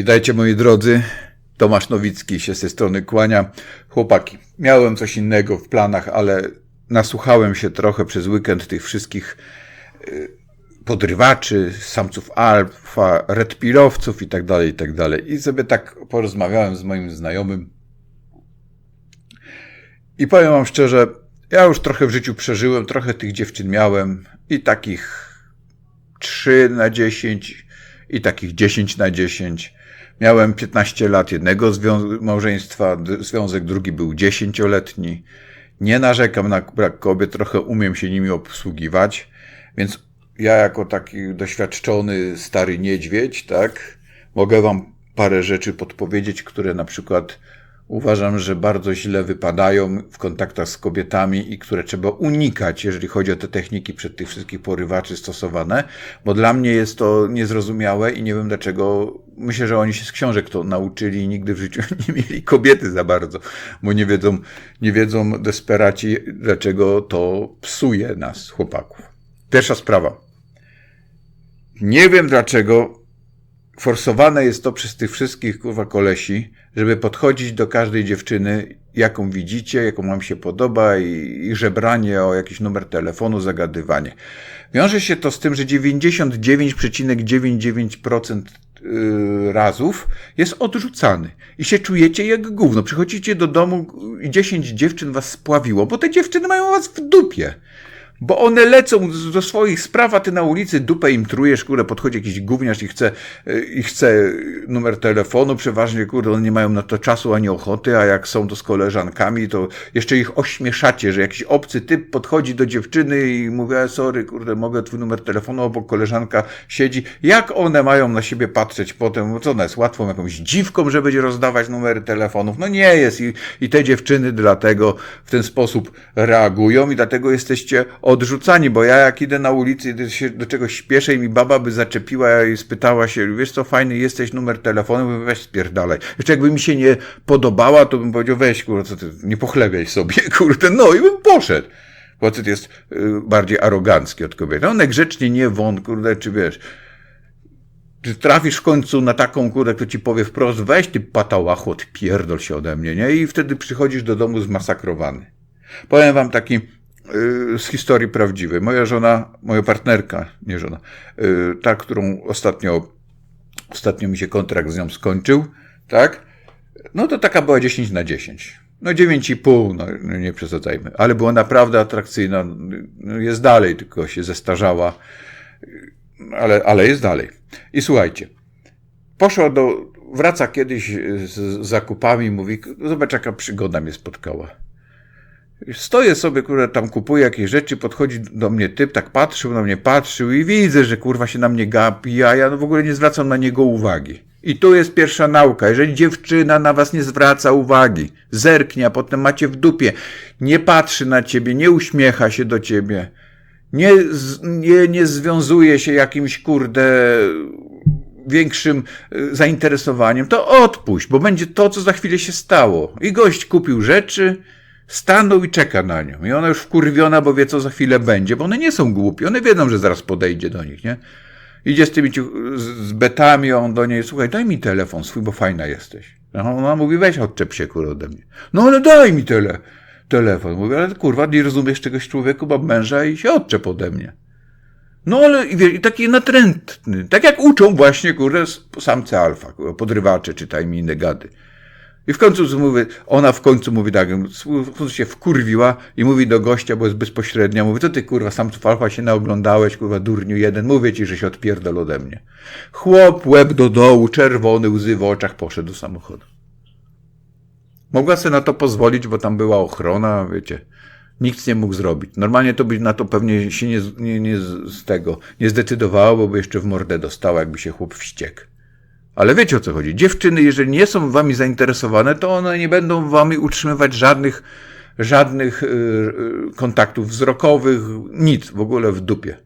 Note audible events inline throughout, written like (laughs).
Witajcie moi drodzy. Tomasz Nowicki się z tej strony kłania. Chłopaki, miałem coś innego w planach, ale nasłuchałem się trochę przez weekend tych wszystkich y, podrywaczy, samców alfa, redpilowców i tak dalej, i tak dalej. I sobie tak porozmawiałem z moim znajomym. I powiem wam szczerze, ja już trochę w życiu przeżyłem, trochę tych dziewczyn miałem i takich 3 na 10 i takich 10 na 10. Miałem 15 lat jednego małżeństwa, związek drugi był 10-letni. Nie narzekam na brak kobiet, trochę umiem się nimi obsługiwać, więc ja jako taki doświadczony stary niedźwiedź, tak, mogę wam parę rzeczy podpowiedzieć, które na przykład uważam, że bardzo źle wypadają w kontaktach z kobietami i które trzeba unikać, jeżeli chodzi o te techniki przed tych wszystkich porywaczy stosowane, bo dla mnie jest to niezrozumiałe i nie wiem dlaczego. Myślę, że oni się z książek to nauczyli i nigdy w życiu (laughs) nie mieli kobiety za bardzo, bo nie wiedzą, nie wiedzą desperaci, dlaczego to psuje nas, chłopaków. Pierwsza sprawa. Nie wiem dlaczego forsowane jest to przez tych wszystkich kurwa kolesi, żeby podchodzić do każdej dziewczyny, jaką widzicie, jaką wam się podoba i, i żebranie o jakiś numer telefonu, zagadywanie. Wiąże się to z tym, że 99,99% yy, razów jest odrzucany i się czujecie jak gówno. Przychodzicie do domu i 10 dziewczyn was spławiło, bo te dziewczyny mają was w dupie. Bo one lecą do swoich spraw, a ty na ulicy dupę im trujesz, kurde, podchodzi jakiś gówniarz i chce, y, i chce numer telefonu, przeważnie, kurde, one nie mają na to czasu ani ochoty, a jak są to z koleżankami, to jeszcze ich ośmieszacie, że jakiś obcy typ podchodzi do dziewczyny i mówi, e, sorry, kurde, mogę twój numer telefonu, obok koleżanka siedzi. Jak one mają na siebie patrzeć potem? No Co ona jest łatwą jakąś dziwką, że będzie rozdawać numery telefonów? No nie jest i, i te dziewczyny dlatego w ten sposób reagują i dlatego jesteście odrzucani, bo ja jak idę na ulicy i się do czegoś śpieszę i mi baba by zaczepiła i spytała się, wiesz co, fajny jesteś, numer telefonu, mówię, weź spierdalaj. Jeszcze jakby mi się nie podobała, to bym powiedział, weź kurde, co ty, nie pochlebiaj sobie, (laughs) kurde, no i bym poszedł. Facet jest y, bardziej arogancki od kobiety. One grzecznie nie won, kurde, czy wiesz, ty trafisz w końcu na taką kurę, kto ci powie wprost, weź ty patałachot, pierdol się ode mnie, nie? I wtedy przychodzisz do domu zmasakrowany. Powiem wam taki z historii prawdziwej. Moja żona, moja partnerka, nie żona, yy, ta, którą ostatnio, ostatnio mi się kontrakt z nią skończył, tak? No to taka była 10 na 10. No 9,5, no no nie przesadzajmy, ale była naprawdę atrakcyjna. No, jest dalej, tylko się zestarzała, ale, ale jest dalej. I słuchajcie, poszła do, wraca kiedyś z zakupami mówi, zobacz jaka przygoda mnie spotkała. Stoję sobie, kurwa, tam kupuję jakieś rzeczy, podchodzi do mnie typ, tak patrzył na mnie, patrzył i widzę, że kurwa się na mnie gapi, a ja no w ogóle nie zwracam na niego uwagi. I tu jest pierwsza nauka. Jeżeli dziewczyna na was nie zwraca uwagi, zerknie, a potem macie w dupie, nie patrzy na ciebie, nie uśmiecha się do ciebie, nie, nie, nie związuje się jakimś, kurde, większym y, zainteresowaniem, to odpuść, bo będzie to, co za chwilę się stało. I gość kupił rzeczy, stanął i czeka na nią. I ona już wkurwiona, bo wie, co za chwilę będzie, bo one nie są głupie, one wiedzą, że zaraz podejdzie do nich, nie? Idzie z tymi z, betami, on do niej, słuchaj, daj mi telefon swój, bo fajna jesteś. A ona mówi, weź odczep się, kurwa, ode mnie. No ale daj mi tele, telefon. Mówię, ale kurwa, nie rozumiesz czegoś człowieku, mam męża i się odczep ode mnie. No ale i, i taki natrętny, tak jak uczą właśnie, kurde, samce alfa, kurde, podrywacze, czytaj mi inne gady. I w końcu ona w końcu mówi tak, w końcu się wkurwiła i mówi do gościa, bo jest bezpośrednia, mówi, co ty kurwa, samców alfa się naoglądałeś, kurwa, durniu jeden, mówię ci, że się odpierdol ode mnie. Chłop, łeb do dołu, czerwony, łzy w oczach, poszedł do samochodu. Mogła sobie na to pozwolić, bo tam była ochrona, wiecie. Nikt nie mógł zrobić. Normalnie to by na to pewnie się nie, nie, nie z tego nie zdecydowało, bo by jeszcze w mordę dostała, jakby się chłop wściekł. Ale wiecie o co chodzi. Dziewczyny, jeżeli nie są wami zainteresowane, to one nie będą wami utrzymywać żadnych, żadnych y, y, kontaktów wzrokowych, nic, w ogóle w dupie.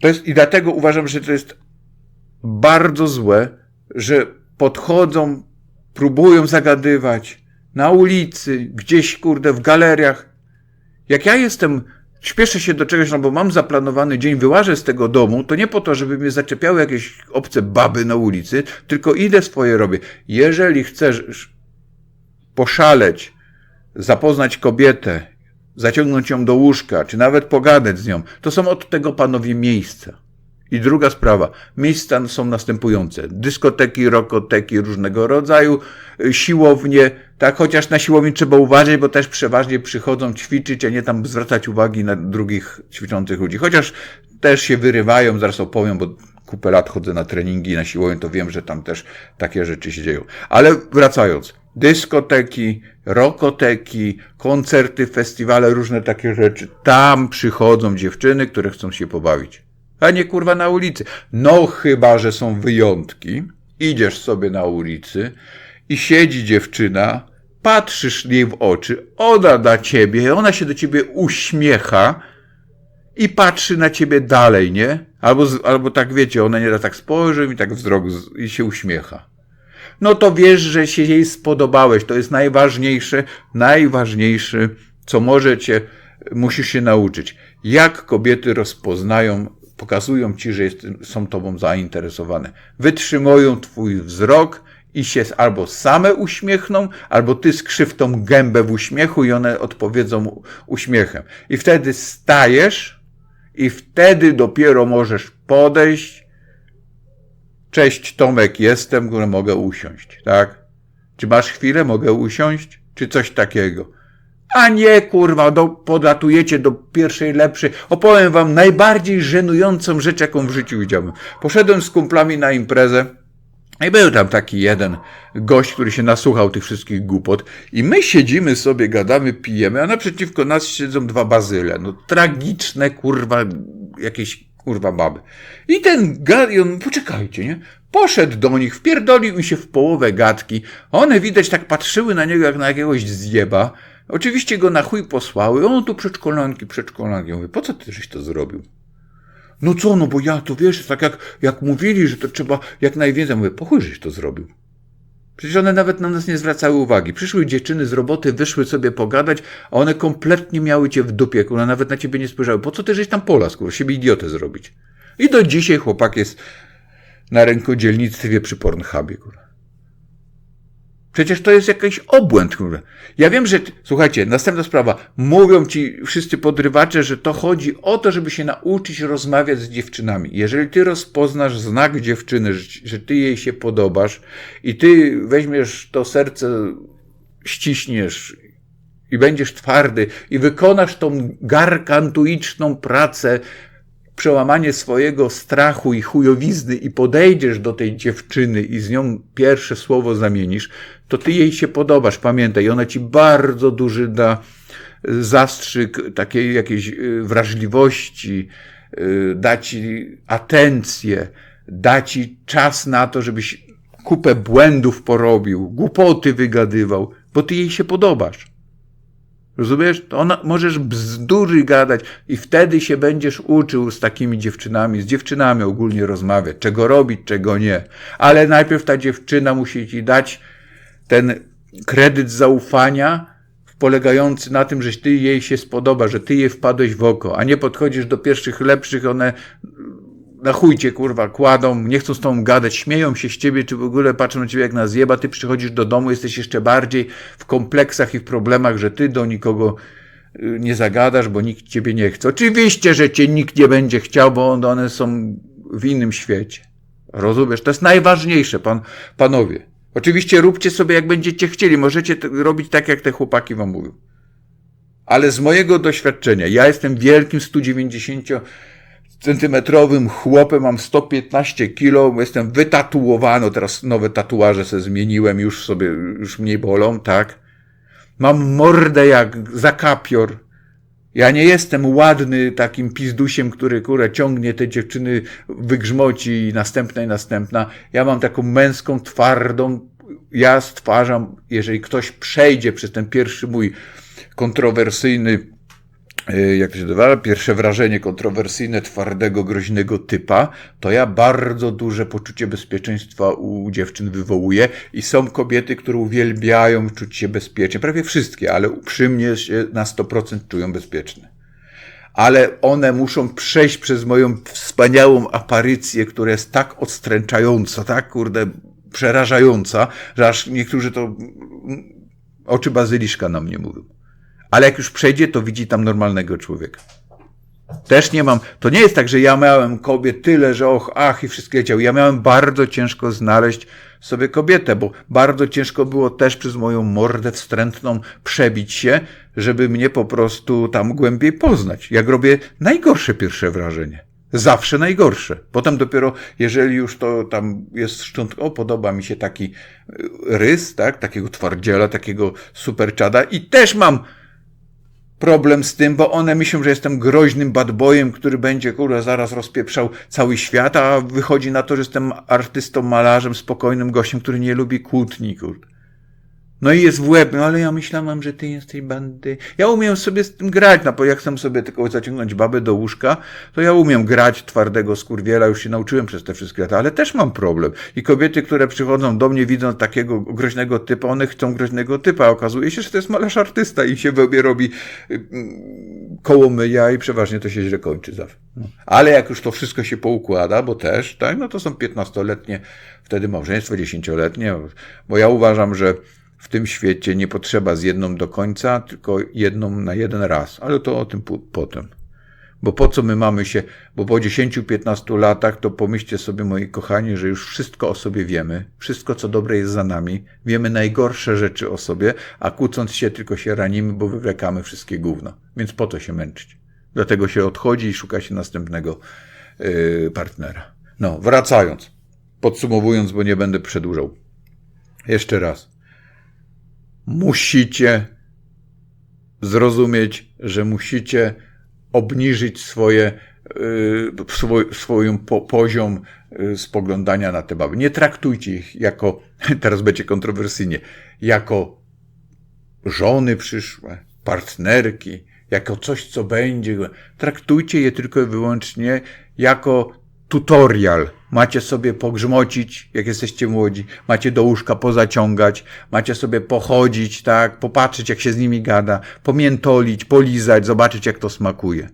To jest, I dlatego uważam, że to jest bardzo złe, że podchodzą, próbują zagadywać na ulicy, gdzieś, kurde, w galeriach. Jak ja jestem śpieszę się do czegoś, no bo mam zaplanowany dzień, wyłażę z tego domu, to nie po to, żeby mnie zaczepiały jakieś obce baby na ulicy, tylko idę swoje robię. Jeżeli chcesz poszaleć, zapoznać kobietę, zaciągnąć ją do łóżka, czy nawet pogadać z nią, to są od tego panowie miejsca. I druga sprawa, miejsca są następujące. Dyskoteki, rokoteki różnego rodzaju, y, siłownie, tak, chociaż na siłowni trzeba uważać, bo też przeważnie przychodzą ćwiczyć, a nie tam zwracać uwagi na drugich ćwiczących ludzi. Chociaż też się wyrywają, zaraz opowiem, bo kupę lat chodzę na treningi na siłowni, to wiem, że tam też takie rzeczy się dzieją. Ale wracając, dyskoteki, rokoteki, koncerty, festiwale, różne takie rzeczy. Tam przychodzą dziewczyny, które chcą się pobawić. A nie kurwa na ulicy. No chyba, że są wyjątki. Idziesz sobie na ulicy i siedzi dziewczyna, patrzysz jej w oczy, ona na ciebie, ona się do ciebie uśmiecha i patrzy na ciebie dalej, nie? Albo, albo tak wiecie, ona nie da tak spojrzy i tak wzrok i się uśmiecha no to wiesz, że się jej spodobałeś. To jest najważniejsze, najważniejsze, co możecie, musisz się nauczyć. Jak kobiety rozpoznają, pokazują ci, że jest, są tobą zainteresowane. Wytrzymują twój wzrok i się albo same uśmiechną, albo ty skrzyw tą gębę w uśmiechu i one odpowiedzą uśmiechem. I wtedy stajesz i wtedy dopiero możesz podejść Cześć Tomek, jestem, mogę usiąść, tak? Czy masz chwilę, mogę usiąść? Czy coś takiego? A nie, kurwa, do, podlatujecie do pierwszej lepszej. Opowiem wam najbardziej żenującą rzecz, jaką w życiu widziałem. Poszedłem z kumplami na imprezę i był tam taki jeden gość, który się nasłuchał tych wszystkich głupot i my siedzimy sobie, gadamy, pijemy, a naprzeciwko nas siedzą dwa bazyle. No tragiczne, kurwa, jakieś kurwa baby. I ten gad, i on, poczekajcie, nie? Poszedł do nich, wpierdolił im się w połowę gadki. One widać tak patrzyły na niego jak na jakiegoś zjeba. Oczywiście go na chuj posłały. On tu przedszkolanki, przedszkolanki. Ja mówię, po co ty żeś to zrobił? No co, no bo ja tu wiesz, tak jak, jak mówili, że to trzeba jak najwięcej. Mówię, po chuj żeś to zrobił. Przecież one nawet na nas nie zwracały uwagi. Przyszły dziewczyny z roboty, wyszły sobie pogadać, a one kompletnie miały cię w dupie, kurwa, nawet na ciebie nie spojrzały. Po co ty żeś tam pola, kurwa, siebie idiotę zrobić? I do dzisiaj chłopak jest na rękodzielnictwie przy Pornhubie, kurwa. Przecież to jest jakiś obłęd. Ja wiem, że, słuchajcie, następna sprawa. Mówią ci wszyscy podrywacze, że to chodzi o to, żeby się nauczyć rozmawiać z dziewczynami. Jeżeli ty rozpoznasz znak dziewczyny, że, że ty jej się podobasz i ty weźmiesz to serce, ściśniesz i będziesz twardy i wykonasz tą garkantuiczną pracę przełamanie swojego strachu i chujowizny i podejdziesz do tej dziewczyny i z nią pierwsze słowo zamienisz, to ty jej się podobasz, pamiętaj, ona ci bardzo duży da zastrzyk takiej jakiejś y, wrażliwości, y, da ci atencję, da ci czas na to, żebyś kupę błędów porobił, głupoty wygadywał, bo ty jej się podobasz. Rozumiesz? To ona, możesz bzdury gadać i wtedy się będziesz uczył z takimi dziewczynami, z dziewczynami ogólnie rozmawiać, czego robić, czego nie. Ale najpierw ta dziewczyna musi ci dać ten kredyt zaufania polegający na tym, że ty jej się spodoba, że ty jej wpadłeś w oko, a nie podchodzisz do pierwszych lepszych, one na chuj cię, kurwa, kładą, nie chcą z tobą gadać, śmieją się z ciebie, czy w ogóle patrzą na ciebie jak na zjeba, ty przychodzisz do domu, jesteś jeszcze bardziej w kompleksach i w problemach, że ty do nikogo y, nie zagadasz, bo nikt ciebie nie chce. Oczywiście, że cię nikt nie będzie chciał, bo one są w innym świecie. Rozumiesz? To jest najważniejsze, pan, panowie. Oczywiście róbcie sobie jak będziecie chcieli, możecie robić tak, jak te chłopaki wam mówią. Ale z mojego doświadczenia, ja jestem wielkim 190 centymetrowym chłopem, mam 115 kilo, jestem wytatuowany, teraz nowe tatuaże sobie zmieniłem, już sobie, już mniej bolą, tak? Mam mordę jak zakapior. Ja nie jestem ładny takim pizdusiem, który kurę ciągnie te dziewczyny, wygrzmoci i następna i następna. Ja mam taką męską, twardą, ja stwarzam, jeżeli ktoś przejdzie przez ten pierwszy mój kontrowersyjny jak to się nazywa, pierwsze wrażenie kontrowersyjne, twardego, groźnego typa, to ja bardzo duże poczucie bezpieczeństwa u dziewczyn wywołuję i są kobiety, które uwielbiają czuć się bezpiecznie, prawie wszystkie, ale uprzymnie się na 100% czują bezpieczne. ale one muszą przejść przez moją wspaniałą aparycję, która jest tak odstręczająca, tak, kurde, przerażająca, że aż niektórzy to mm, oczy bazyliszka na mnie mówią. Ale jak już przejdzie, to widzi tam normalnego człowieka. Też nie mam, to nie jest tak, że ja miałem kobiet tyle, że och, ach i wszystkie leciały. Ja miałem bardzo ciężko znaleźć sobie kobietę, bo bardzo ciężko było też przez moją mordę wstrętną przebić się, żeby mnie po prostu tam głębiej poznać. Jak robię najgorsze pierwsze wrażenie. Zawsze najgorsze. Potem dopiero, jeżeli już to tam jest szcząt, o, podoba mi się taki y, rys, tak, takiego twardziela, takiego superczada i też mam problem z tym, bo one myślą, że jestem groźnym bad boyem, który będzie, kurde, zaraz rozpieprzał cały świat, a wychodzi na to, że jestem artystą, malarzem, spokojnym gościem, który nie lubi kłótni, kurde. No i jest w łeb, no ale ja myślałam, że ty jesteś bandy. Ja umiem sobie z tym grać, no bo jak chcę sobie tylko zaciągnąć babę do łóżka, to ja umiem grać twardego skurwiela, już się nauczyłem przez te wszystkie lata, ale też mam problem. I kobiety, które przychodzą do mnie, widzą takiego groźnego typa, one chcą groźnego typa, a okazuje się, że to jest malarz artysta i się we robi y, koło myja i przeważnie to się źle kończy zawsze. No. Ale jak już to wszystko się poukłada, bo też, tak, no to są 15-letnie, wtedy małżeństwo 10-letnie, bo ja uważam, że w tym świecie nie potrzeba z jedną do końca, tylko jedną na jeden raz, ale to o tym potem. Bo po co my mamy się, bo po 10-15 latach to pomyślcie sobie, moi kochani, że już wszystko o sobie wiemy, wszystko co dobre jest za nami, wiemy najgorsze rzeczy o sobie, a kłócąc się tylko się ranimy, bo wywlekamy wszystkie gówno. Więc po to się męczyć. Dlatego się odchodzi i szuka się następnego yy, partnera. No, wracając, podsumowując, bo nie będę przedłużał. Jeszcze raz musicie zrozumieć, że musicie obniżyć swoje, y, swój, swój poziom y, spoglądania na te baby. Nie traktujcie ich jako, (laughs) teraz będzie kontrowersyjnie, jako żony przyszłe, partnerki, jako coś, co będzie. Traktujcie je tylko i wyłącznie jako tutorial. Macie sobie pogrzmocić, jak jesteście młodzi, macie do łóżka pozaciągać, macie sobie pochodzić, tak, popatrzeć, jak się z nimi gada, pomiętolić, polizać, zobaczyć, jak to smakuje.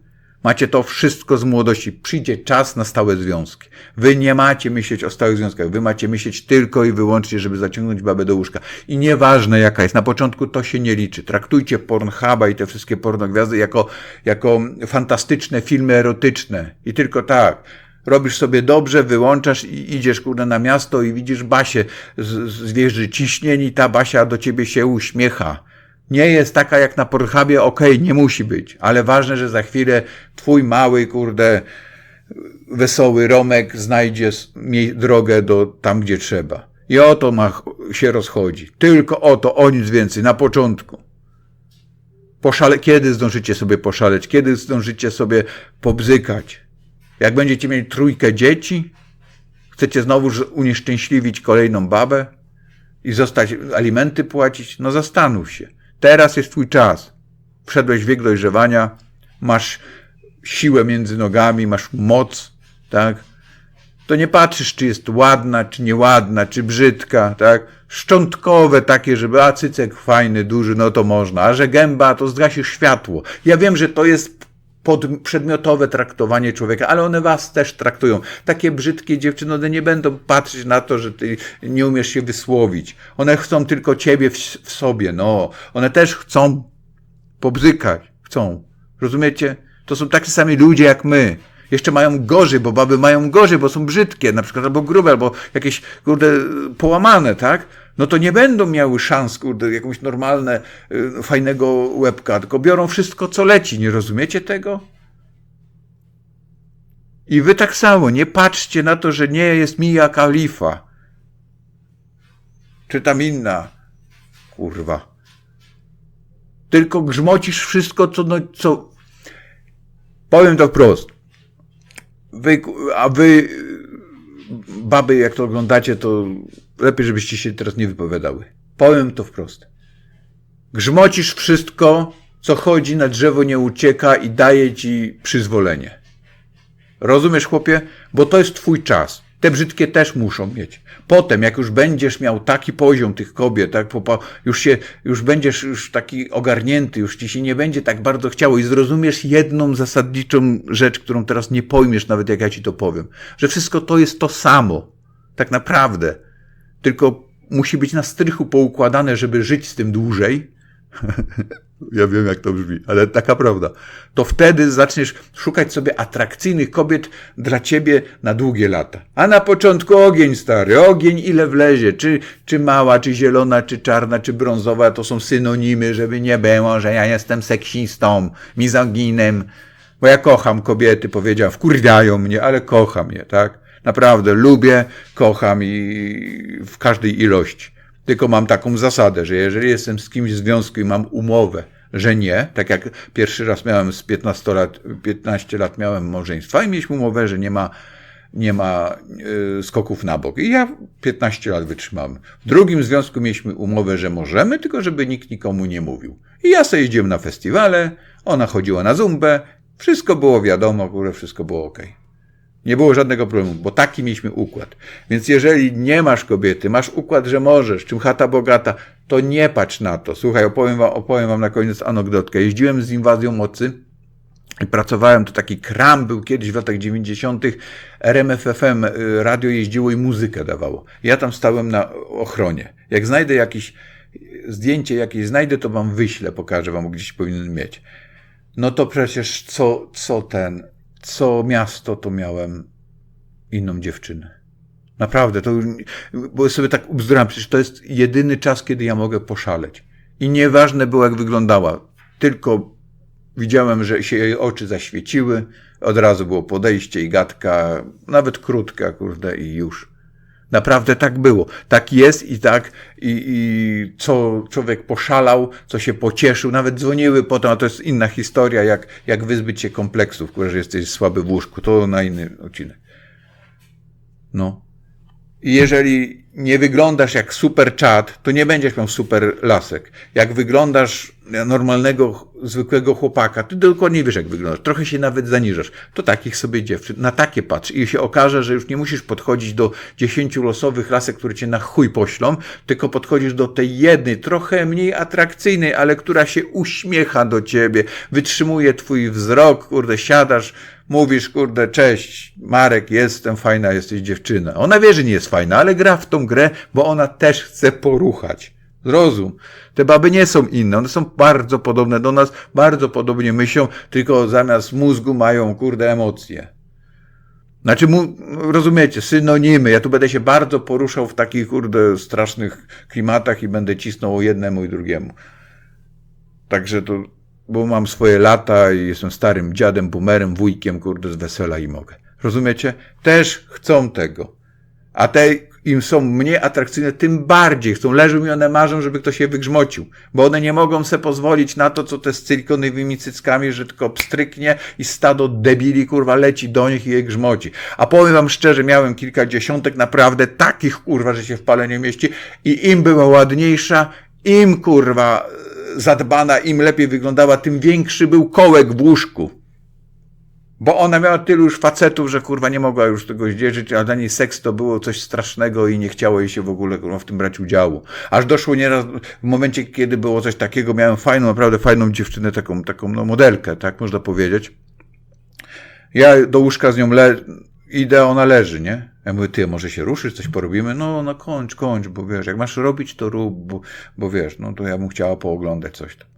Macie to wszystko z młodości. Przyjdzie czas na stałe związki. Wy nie macie myśleć o stałych związkach. Wy macie myśleć tylko i wyłącznie, żeby zaciągnąć babę do łóżka. I nieważne jaka jest. Na początku to się nie liczy. Traktujcie Pornhuba i te wszystkie pornogwiazdy jako, jako fantastyczne filmy erotyczne. I tylko tak robisz sobie dobrze, wyłączasz i idziesz kurde na miasto i widzisz Basię z, z wieży ciśnień i ta Basia do ciebie się uśmiecha. Nie jest taka jak na Pornhubie, okej, okay, nie musi być, ale ważne, że za chwilę twój mały, kurde, wesoły Romek znajdzie drogę do tam, gdzie trzeba. I o to ma, się rozchodzi. Tylko o to, o nic więcej, na początku. Poszale, kiedy zdążycie sobie poszaleć? Kiedy zdążycie sobie pobzykać? Jak będziecie mieli trójkę dzieci, chcecie znowu unieszczęśliwić kolejną babę i zostać alimenty płacić, no zastanów się. Teraz jest twój czas. Wszedłeś w wiek dojrzewania, masz siłę między nogami, masz moc, tak? To nie patrzysz, czy jest ładna, czy nieładna, czy brzydka, tak? Szczątkowe takie, żeby, a cycek fajny, duży, no to można, a że gęba, to zgasisz światło. Ja wiem, że to jest pod przedmiotowe traktowanie człowieka, ale one was też traktują. Takie brzydkie dziewczyny, one nie będą patrzeć na to, że ty nie umiesz się wysłowić. One chcą tylko ciebie w, w sobie, no. One też chcą pobzykać, chcą. Rozumiecie? To są tacy sami ludzie jak my. Jeszcze mają gorzej, bo baby mają gorzej, bo są brzydkie, na przykład, albo grube, albo jakieś, kurde, połamane, tak? No to nie będą miały szans, kurde, jakąś normalne, y, fajnego łebka, tylko biorą wszystko, co leci. Nie rozumiecie tego? I wy tak samo, nie patrzcie na to, że nie jest Mija Kalifa. Czy tam inna. Kurwa. Tylko grzmocisz wszystko, co, no, co... Powiem to wprost. Wy, a wy, baby, jak to oglądacie, to lepiej, żebyście się teraz nie wypowiadały. Powiem to wprost. Grzmocisz wszystko, co chodzi na drzewo, nie ucieka i daje ci przyzwolenie. Rozumiesz, chłopie? Bo to jest twój czas. Te brzydkie też muszą mieć. Potem, jak już będziesz miał taki poziom tych kobiet, tak, już się, już będziesz już taki ogarnięty, już ci się nie będzie tak bardzo chciało i zrozumiesz jedną zasadniczą rzecz, którą teraz nie pojmiesz, nawet jak ja ci to powiem, że wszystko to jest to samo. Tak naprawdę. Tylko musi być na strychu poukładane, żeby żyć z tym dłużej. (laughs) ja wiem, jak to brzmi, ale taka prawda. To wtedy zaczniesz szukać sobie atrakcyjnych kobiet dla ciebie na długie lata. A na początku ogień stary, ogień ile wlezie, czy, czy mała, czy zielona, czy czarna, czy brązowa, to są synonimy, żeby nie było, że ja jestem seksistą, mizoginem, bo ja kocham kobiety, powiedział, wkurwiają mnie, ale kocham je, tak? Naprawdę lubię, kocham i w każdej ilości. Tylko mam taką zasadę, że jeżeli jestem z kimś w związku i mam umowę, że nie, tak jak pierwszy raz miałem z 15 lat, 15 lat miałem małżeństwa i mieliśmy umowę, że nie ma, nie ma yy, skoków na bok. I ja 15 lat wytrzymałem. W drugim związku mieliśmy umowę, że możemy, tylko żeby nikt nikomu nie mówił. I ja sobie jeździłem na festiwale, ona chodziła na zumbę, wszystko było wiadomo, które wszystko było ok. Nie było żadnego problemu, bo taki mieliśmy układ. Więc jeżeli nie masz kobiety, masz układ, że możesz, czym chata bogata, to nie patrz na to. Słuchaj, opowiem wam, opowiem wam na koniec anegdotkę. Jeździłem z inwazją mocy i pracowałem, to taki kram był kiedyś w latach 90. RMFFM, y, radio jeździło i muzykę dawało. Ja tam stałem na ochronie. Jak znajdę jakieś zdjęcie jakieś znajdę, to wam wyślę, pokażę wam, gdzieś powinien mieć. No to przecież co, co ten, co miasto, to miałem inną dziewczynę. Naprawdę, to bo sobie tak ubzdurałem, przecież to jest jedyny czas, kiedy ja mogę poszaleć. I nieważne było, jak wyglądała, tylko widziałem, że się jej oczy zaświeciły, od razu było podejście i gadka, nawet krótka, kurde, i już. Naprawdę tak było. Tak jest i tak, i, i co człowiek poszalał, co się pocieszył, nawet dzwoniły potem, a to jest inna historia, jak, jak wyzbyć się kompleksów, że jesteś słaby w łóżku. To na inny odcinek. No. I jeżeli nie wyglądasz jak super czad, to nie będziesz miał super lasek. Jak wyglądasz normalnego, zwykłego chłopaka, ty dokładnie wiesz, jak wyglądasz. Trochę się nawet zaniżasz. To takich sobie dziewczyn, na takie patrz. I się okaże, że już nie musisz podchodzić do dziesięciu losowych lasek, które cię na chuj poślą, tylko podchodzisz do tej jednej, trochę mniej atrakcyjnej, ale która się uśmiecha do ciebie, wytrzymuje twój wzrok, kurde, siadasz, mówisz, kurde, cześć, Marek, jestem fajna, jesteś dziewczyna. Ona wie, że nie jest fajna, ale gra w tą grę, bo ona też chce poruchać. Zrozum. Te baby nie są inne, one są bardzo podobne do nas, bardzo podobnie myślą, tylko zamiast mózgu mają, kurde, emocje. Znaczy, mu, rozumiecie, synonimy. Ja tu będę się bardzo poruszał w takich, kurde, strasznych klimatach i będę cisnął jednemu i drugiemu. Także to, bo mam swoje lata i jestem starym dziadem, boomerem, wujkiem, kurde, z wesela i mogę. Rozumiecie? Też chcą tego. A te im są mniej atrakcyjne, tym bardziej chcą. Leżą mi one marzą, żeby ktoś je wygrzmocił. Bo one nie mogą sobie pozwolić na to, co te z cylikonowymi cyckami, że tylko pstryknie i stado debili, kurwa, leci do nich i je grzmoci. A powiem wam szczerze, miałem kilka dziesiątek naprawdę takich, kurwa, że się w palenie mieści i im była ładniejsza, im, kurwa, zadbana, im lepiej wyglądała, tym większy był kołek w łóżku. Bo ona miała tylu już facetów, że kurwa nie mogła już tego zdzierżyć, a dla niej seks to było coś strasznego i nie chciało jej się w ogóle w tym brać udziału. Aż doszło nieraz, w momencie, kiedy było coś takiego, miałem fajną, naprawdę fajną dziewczynę, taką, taką no, modelkę, tak można powiedzieć. Ja do łóżka z nią le idę, ona leży, nie? Ja mówię, ty, może się ruszysz, coś porobimy? No, no kończ, kończ, bo wiesz, jak masz robić, to rób, bo, bo wiesz, no to ja bym chciała pooglądać coś tam.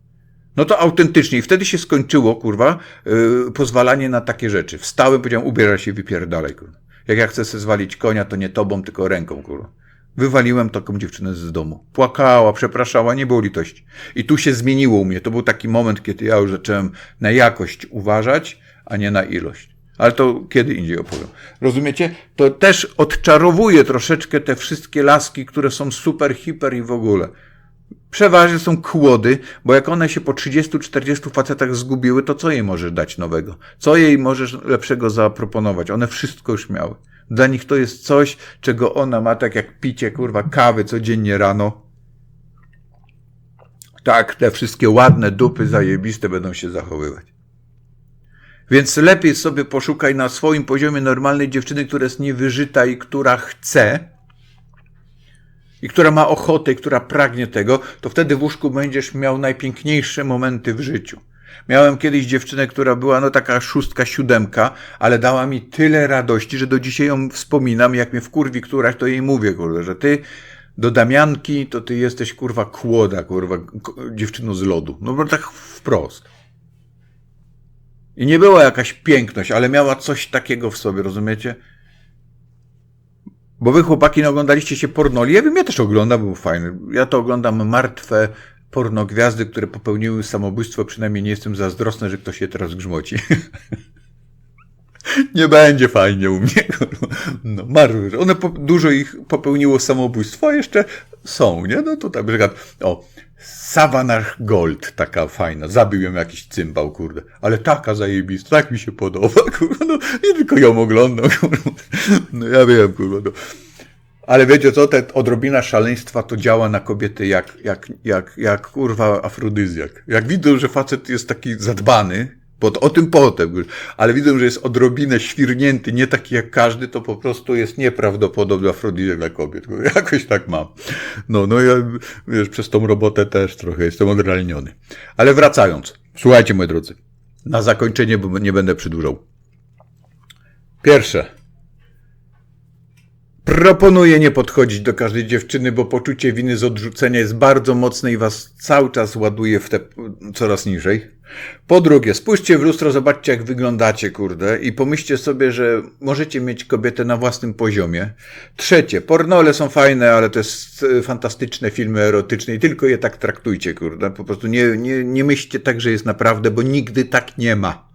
No to autentycznie. I wtedy się skończyło, kurwa, yy, pozwalanie na takie rzeczy. Wstałem, powiedziałem, ubieraj się, wypierdalaj, kurwa. Jak ja chcę sobie zwalić konia, to nie tobą, tylko ręką, kurwa. Wywaliłem taką dziewczynę z domu. Płakała, przepraszała, nie było litości. I tu się zmieniło u mnie. To był taki moment, kiedy ja już zacząłem na jakość uważać, a nie na ilość. Ale to kiedy indziej opowiem. Rozumiecie? To też odczarowuje troszeczkę te wszystkie laski, które są super, hiper i w ogóle. Przeważnie są kłody, bo jak one się po 30-40 facetach zgubiły, to co jej możesz dać nowego? Co jej możesz lepszego zaproponować? One wszystko już miały. Dla nich to jest coś, czego ona ma, tak jak picie, kurwa, kawy codziennie rano. Tak, te wszystkie ładne dupy zajebiste będą się zachowywać. Więc lepiej sobie poszukaj na swoim poziomie normalnej dziewczyny, która jest niewyżyta i która chce, i która ma ochotę, i która pragnie tego, to wtedy w łóżku będziesz miał najpiękniejsze momenty w życiu. Miałem kiedyś dziewczynę, która była no taka szóstka, siódemka, ale dała mi tyle radości, że do dzisiaj ją wspominam, jak mnie w kurwi któraś, to jej mówię, kurde, że ty do Damianki to ty jesteś kurwa kłoda, kurwa, dziewczyno z lodu. No bo tak wprost. I nie była jakaś piękność, ale miała coś takiego w sobie, rozumiecie? Bo wy chłopaki nie oglądaliście się pornoli. Ja wiem, ja też oglądam, był fajny. Ja to oglądam martwe pornogwiazdy, które popełniły samobójstwo. Przynajmniej nie jestem zazdrosny, że ktoś się teraz grzmoci. (laughs) nie będzie fajnie u mnie. No, marły. One po, dużo ich popełniło samobójstwo, a jeszcze są, nie? No to tak, przykład, o, Savannah Gold, taka fajna. Zabił ją jakiś cymbał, kurde. Ale taka zajebista, tak mi się podoba, (laughs) kurde. No, nie tylko ją oglądam, (laughs) kurde. No ja wiem, kurde. No. Ale wiecie co, te odrobina szaleństwa to działa na kobiety jak, jak, jak, jak kurwa afrodyzjak. Jak widzą, że facet jest taki zadbany, bo o tym potem, ale widzę, że jest odrobinę świrnięty, nie taki jak każdy, to po prostu jest nieprawdopodobny afrodyzjak dla kobiet. Jakoś tak mam. No, no ja, wiesz, przez tą robotę też trochę jestem odrealniony. Ale wracając, słuchajcie, moi drodzy, na zakończenie, bo nie będę przedłużał. Pierwsze, Proponuję nie podchodzić do każdej dziewczyny, bo poczucie winy z odrzucenia jest bardzo mocne i was cały czas ładuje w te coraz niżej. Po drugie, spójrzcie w lustro, zobaczcie jak wyglądacie, kurde, i pomyślcie sobie, że możecie mieć kobietę na własnym poziomie. Trzecie, pornole są fajne, ale to jest e, fantastyczne filmy erotyczne i tylko je tak traktujcie, kurde. Po prostu nie, nie, nie myślcie tak, że jest naprawdę, bo nigdy tak nie ma.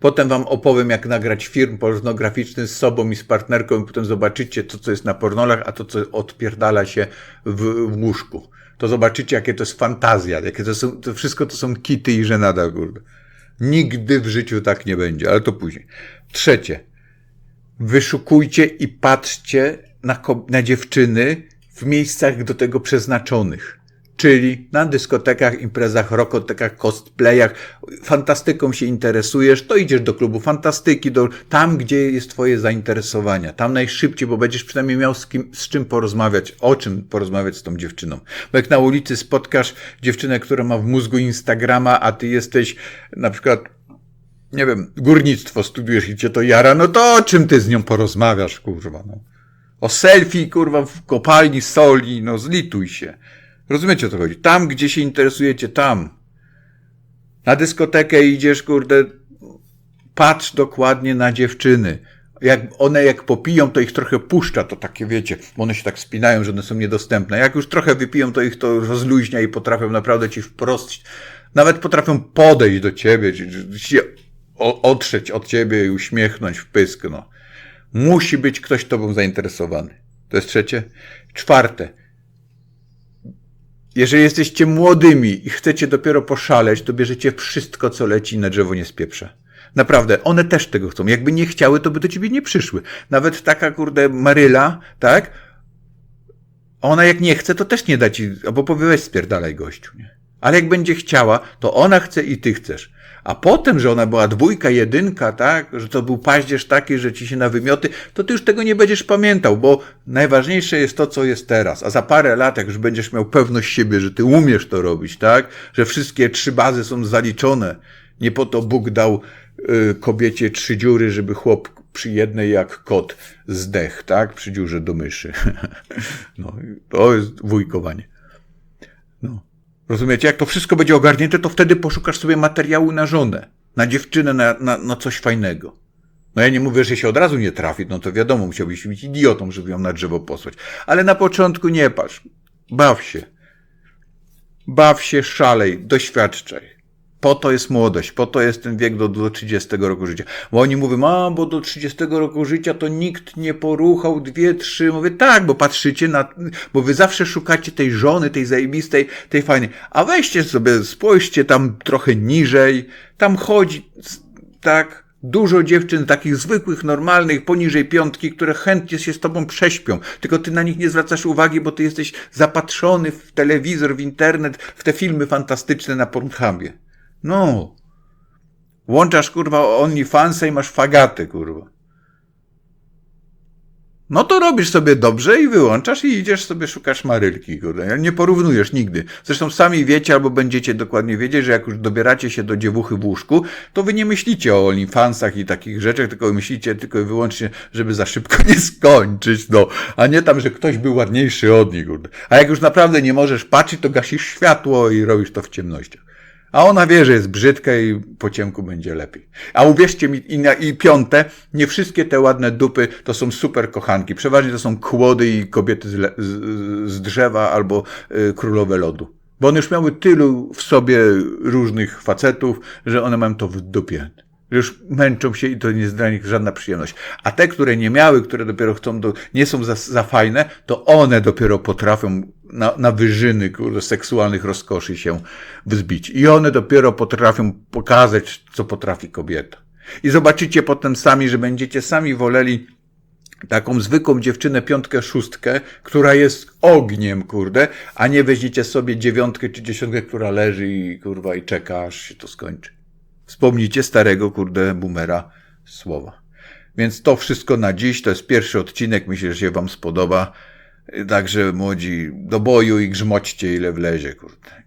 Potem wam opowiem, jak nagrać film pornograficzny z sobą i z partnerką i potem zobaczycie to, co jest na pornolach, a to, co odpierdala się w, w łóżku. To zobaczycie, jakie to jest fantazja, jakie to są, to wszystko to są kity i żenada, kurde. Nigdy w życiu tak nie będzie, ale to później. Trzecie. Wyszukujcie i patrzcie na, na dziewczyny w miejscach do tego przeznaczonych czyli na dyskotekach, imprezach, rokotekach, cosplayach, fantastyką się interesujesz, to idziesz do klubu fantastyki, do, tam gdzie jest twoje zainteresowania, tam najszybciej, bo będziesz przynajmniej miał z, kim, z czym porozmawiać, o czym porozmawiać z tą dziewczyną. Bo jak na ulicy spotkasz dziewczynę, która ma w mózgu Instagrama, a ty jesteś na przykład nie wiem, górnictwo studiujesz i cię to jara, no to o czym ty z nią porozmawiasz, kurwa, no. O selfie, kurwa, w kopalni soli, no zlituj się. Rozumiecie o co chodzi? Tam, gdzie się interesujecie, tam. Na dyskotekę idziesz, kurde, patrz dokładnie na dziewczyny. Jak one jak popiją, to ich trochę puszcza, to takie wiecie, one się tak spinają, że one są niedostępne. Jak już trochę wypiją, to ich to rozluźnia i potrafią naprawdę ci wprost, nawet potrafią podejść do ciebie, się otrzeć od ciebie i uśmiechnąć w pysk, no. Musi być ktoś tobą zainteresowany. To jest trzecie. Czwarte jeżeli jesteście młodymi i chcecie dopiero poszaleć, to bierzecie wszystko, co leci na drzewo nie spieprze. Naprawdę, one też tego chcą. Jakby nie chciały, to by do ciebie nie przyszły. Nawet taka, kurde, Maryla, tak? Ona jak nie chce, to też nie da ci, albo powie, spierdalaj gościu, nie? Ale jak będzie chciała, to ona chce i ty chcesz. A potem, że ona była dwójka, jedynka, tak, że to był paździerz taki, że ci się na wymioty, to ty już tego nie będziesz pamiętał, bo najważniejsze jest to, co jest teraz. A za parę lat, jak już będziesz miał pewność siebie, że ty umiesz to robić, tak, że wszystkie trzy bazy są zaliczone. Nie po to Bóg dał y, kobiecie trzy dziury, żeby chłop przy jednej jak kot zdech, tak, przy dziurze do myszy. (laughs) no, to jest wujkowanie. No. Rozumiecie? Jak to wszystko będzie ogarnięte, to wtedy poszukasz sobie materiału na żonę, na dziewczynę, na, na, na coś fajnego. No ja nie mówię, że się od razu nie trafi, no to wiadomo, musiałbyś być idiotą, żeby ją na drzewo posłać. Ale na początku nie patrz. Baw się. Baw się, szalej, doświadczaj. Po to jest młodość, po to jest ten wiek do, do 30 roku życia. Bo oni mówią, a bo do 30 roku życia to nikt nie poruchał dwie, trzy. Mówię, tak, bo patrzycie na, bo wy zawsze szukacie tej żony, tej zajebistej, tej fajnej. A weźcie sobie, spójrzcie tam trochę niżej, tam chodzi, tak, Dużo dziewczyn takich zwykłych, normalnych, poniżej piątki, które chętnie się z tobą prześpią. Tylko ty na nich nie zwracasz uwagi, bo ty jesteś zapatrzony w telewizor, w internet, w te filmy fantastyczne na Pornhubie. No. Włączasz, kurwa, OnlyFansa i masz fagaty, kurwa. No to robisz sobie dobrze i wyłączasz i idziesz sobie szukasz marylki, kurde. Nie porównujesz nigdy. Zresztą sami wiecie albo będziecie dokładnie wiedzieć, że jak już dobieracie się do dziewuchy w łóżku, to wy nie myślicie o OnlyFansach i takich rzeczach, tylko myślicie tylko i wyłącznie, żeby za szybko (laughs) nie skończyć, no. A nie tam, że ktoś był ładniejszy od nich, kurde. A jak już naprawdę nie możesz patrzeć, to gasisz światło i robisz to w ciemnościach. A ona wie, że jest brzydka i po ciemku będzie lepiej. A uwierzcie mi, i, na, i piąte, nie wszystkie te ładne dupy to są super kochanki. Przeważnie to są kłody i kobiety z, le, z, z drzewa albo y, królowe lodu. Bo one już miały tylu w sobie różnych facetów, że one mają to w dupie. Już męczą się i to nie jest dla nich żadna przyjemność. A te, które nie miały, które dopiero chcą, do, nie są za, za fajne, to one dopiero potrafią na, na wyżyny kurde, seksualnych rozkoszy się wzbić. I one dopiero potrafią pokazać, co potrafi kobieta. I zobaczycie potem sami, że będziecie sami woleli taką zwykłą dziewczynę, piątkę, szóstkę, która jest ogniem, kurde, a nie weźmiecie sobie dziewiątkę czy dziesiątkę, która leży i kurwa i czeka, aż się to skończy. Wspomnijcie starego, kurde, boomera słowa. Więc to wszystko na dziś, to jest pierwszy odcinek, myślę, że się wam spodoba. Także młodzi, do boju i grzmoćcie ile wlezie, kurde.